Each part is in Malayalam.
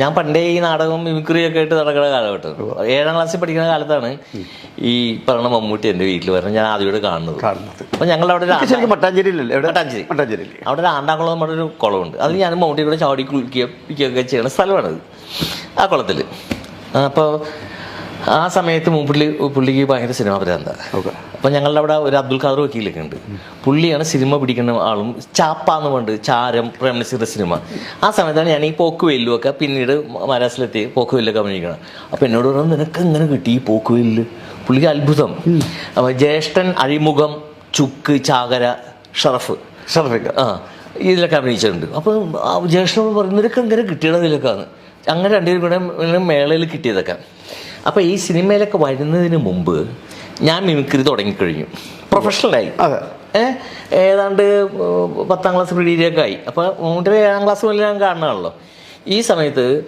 ഞാൻ പണ്ടേ ഈ നാടകം മിമിക്രിയൊക്കെ ആയിട്ട് നടക്കുന്ന കാലഘട്ടം. ഏഴാം ക്ലാസ്സിൽ പഠിക്കുന്ന കാലത്താണ് ഈ പറഞ്ഞ മമ്മൂട്ടി എന്റെ വീട്ടിൽ വരണം ഞാൻ ആദ്യമായിട്ട് കാണുന്നത്. അപ്പൊ ഞങ്ങൾ അവിടെ ഒരു മട്ടാഞ്ചേരി. മട്ടാഞ്ചേരി അവിടെ ഒരു ആണ്ടാക്കുളം ഒരു കുളമുണ്ട്. അത് ഞാൻ മമ്മൂട്ടി കൂടെ ചാടി കുളിക്കുക പിക്കുകയൊക്കെ ചെയ്യുന്ന സ്ഥലമാണത് ആ കുളത്തിൽ അപ്പോൾ ആ സമയത്ത് പുള്ളി പുള്ളിക്ക് ഭയങ്കര സിനിമ ഭ്രാന്ത ഓക്കെ. അപ്പം ഞങ്ങളുടെ അവിടെ ഒരു അബ്ദുൽ ഖാദർ വക്കീലൊക്കെ ഉണ്ട്. പുള്ളിയാണ് സിനിമ പിടിക്കുന്ന ആളും ചാപ്പ എന്ന് പറഞ്ഞിട്ട് ചാരം പ്രേമനസിന്റെ സിനിമ. ആ സമയത്താണ് ഞാൻ ഈ പോക്ക് വെല്ലുമൊക്കെ പിന്നീട് മരാസിലെത്തി പോക്ക് വെല്ലൊക്കെ അഭിനയിക്കണം. അപ്പം എന്നോട് പറഞ്ഞു നിനക്ക് എങ്ങനെ കിട്ടി ഈ പോക്ക് വെല്ല് പുള്ളിക്ക് അത്ഭുതം. അപ്പം ജ്യേഷ്ഠൻ അഴിമുഖം ചുക്ക് ചാകര ഷറഫ്. ഷറഫിക്ക. ആ ഇതിലൊക്കെ അഭിനയിച്ചിട്ടുണ്ട്. അപ്പോൾ ജ്യേഷ്ഠനോട് പറഞ്ഞു നിനക്ക് എങ്ങനെ കിട്ടിയത് ഇതിലൊക്കെയാണ് അങ്ങനെ രണ്ടുപേരും കൂടെ മേളയിൽ കിട്ടിയതൊക്കെ. അപ്പോൾ ഈ സിനിമയിലൊക്കെ വരുന്നതിന് മുമ്പ് ഞാൻ മിമിക്രി തുടങ്ങിക്കഴിഞ്ഞു. പ്രൊഫഷണലായി അതെ. ഏതാണ്ട് പത്താം ക്ലാസ് പ്രീഡിയൊക്കെ ആയി. അപ്പോൾ മൂന്നിട്ട് ഏഴാം ക്ലാസ് മുതൽ ഞാൻ കാണുന്നതാണല്ലോ. ഈ സമയത്ത്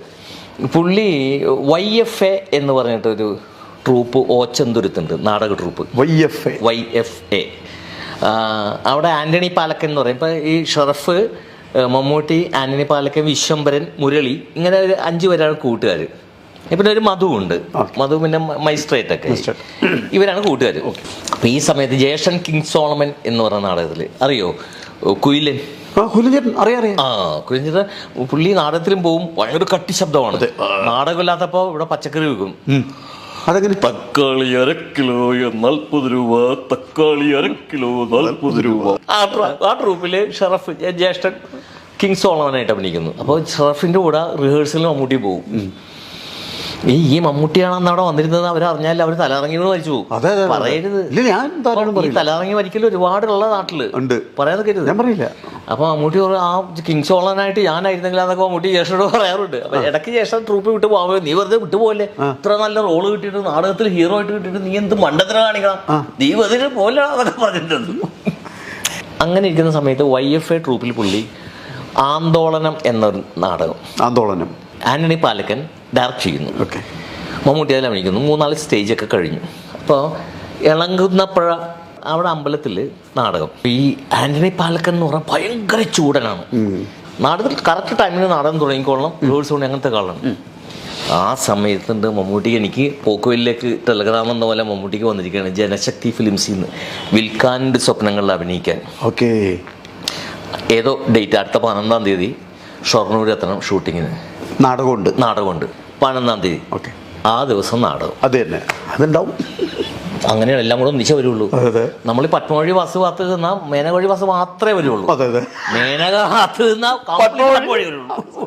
പുള്ളി വൈ എഫ് എ എന്ന് പറഞ്ഞിട്ടൊരു ട്രൂപ്പ് ഓച്ചന്തുരുത്തുണ്ട്. നാടക troupe. Y F A. Y F A. അവിടെ ആന്റണി പാലക്കൻ എന്ന് പറയും. ഇപ്പം ഈ ഷറഫ് മമ്മൂട്ടി ആന്റണി പാലക്കൻ വിശ്വംബരൻ മുരളി ഇങ്ങനെ ഒരു അഞ്ച് പേരാണ് കൂട്ടുകാർ പിന്നെ ഒരു മധു ഉണ്ട്. മധു പിന്നെ മൈസ്ട്രേറ്റ് ഒക്കെ ഇവരാണ് കൂട്ടുകാർ അപ്പൊ ഈ സമയത്ത് ജേഷൻ കിങ് സോളമൻ എന്ന് പറയുന്ന നാടകത്തിൽ അറിയോ? കുയിലൻ. ആ കുലിഞ്ചേട്ടൻ അറിയാം അറിയാം. ആ കുഞ്ഞിത് പുള്ളി നാടകത്തിലും പോവും. ഭയങ്കര കട്ടി ശബ്ദമാണ് നാടകമില്ലാത്തപ്പോ ഇവിടെ പച്ചക്കറി വെക്കും അതെങ്ങനെ? തക്കാളി അര കിലോ നാൽപ്പത് രൂപ. തക്കാളി അര കിലോ നാൽപ്പത് രൂപ. ആ ട്രൂ- ട്രൂപ്പിൽ ഷറഫ് ജ്യേഷ്ഠൻ കിങ് സോളമനായിട്ട് അഭിനയിക്കുന്നു. അപ്പോൾ ഷറഫിന്റെ കൂടെ റിഹേഴ്സലിന് മമ്മൂട്ടി പോകും ഈ ഈ മമ്മൂട്ടിയാണെന്ന് അവിടെ വന്നിരുന്നത് അവരറിഞ്ഞാൽ അവർ തലറങ്ങി മരിച്ചു പോകും. അതെ പറയരുത്. ഇല്ല ഞാൻ ധാരാളം ഈ പറയില്ല. തലറങ്ങി മരിക്കൽ ഒരുപാടുള്ള നാട്ടിൽ. ഉണ്ട്. പറയാതെ കരുത് ഞാൻ പറയില്ല. അപ്പൊ മമ്മൂട്ടി പറയും, ആ കിങ് സോളനായിട്ട് ഞാനായിരുന്നെങ്കിൽ അതൊക്കെ മമ്മൂട്ടി ജേഷനോട് പറയാറുണ്ട്. അപ്പൊ ഇടയ്ക്ക് ജേഷൻ ട്രൂപ്പ് വിട്ട് പോകാൻ നീ വെറുതെ വിട്ടു പോലെ ഇത്ര നല്ല റോൾ കിട്ടിയിട്ട് നാടകത്തിൽ ഹീറോ ആയിട്ട് കിട്ടിയിട്ട് നീ എന്ത് മണ്ടത്തിന് കാണിക്കണം? നീ വെറുതെ പോലെ അതൊക്കെ പറഞ്ഞിട്ടുണ്ട്. അങ്ങനെ ഇരിക്കുന്ന സമയത്ത് വൈ എഫ് എ ട്രൂപ്പിൽ പുള്ളി ആന്തോളനം എന്നൊരു നാടകം. ആന്തോളനം. ആന്റണി പാലക്കൻ ഡയറക്റ്റ് ചെയ്യുന്നു. ഓക്കെ. മമ്മൂട്ടി അതിൽ അഭിനയിക്കുന്നു മൂന്നാൽ സ്റ്റേജൊക്കെ കഴിഞ്ഞു. അപ്പോൾ ഇളങ്കുന്നപ്പുഴ അവിടെ അമ്പലത്തിൽ നാടകം. ഈ ആന്റണി പാലക്കൻ എന്ന് പറഞ്ഞാൽ ഭയങ്കര ചൂടനാണ്. നാടകത്തിൽ കറക്റ്റ് ടൈമിന് നാടകം തുടങ്ങിക്കോളണം. കൊണ്ട് അങ്ങനത്തെ കാണണം ആ സമയത്തുണ്ട് മമ്മൂട്ടിക്ക് എനിക്ക് പോക്കുവലിലേക്ക് ടെലഗ്രാം എന്ന പോലെ മമ്മൂട്ടിക്ക് വന്നിരിക്കുകയാണ്. ജനശക്തി ഫിലിംസിൽ നിന്ന് വിൽക്കാന്റെ സ്വപ്നങ്ങളിൽ അഭിനയിക്കാൻ. ഓക്കെ. ഏതോ ഡേറ്റ് അടുത്ത പതിനൊന്നാം തീയതി ഷൊർണൂർ എത്തണം ഷൂട്ടിങ്ങിന് നാടകമുണ്ട്. നാടകമുണ്ട്. പതിനൊന്നാം തീയതി. ഓക്കെ. ആ ദിവസം നാടകം. അത് തന്നെ. അതുണ്ടാവും അങ്ങനെയാണ് എല്ലാം കൂടെ ഒന്നിച്ചേ വരുള്ളൂ. നമ്മൾ ഈ പത്മവഴി ബസ് കാത്ത് നിന്നാൽ മേനക വഴി ബസ് മാത്രമേ വരുള്ളൂ. മേനക കാത്ത് നിന്നാൽ പത്മവഴി വരുള്ളൂ.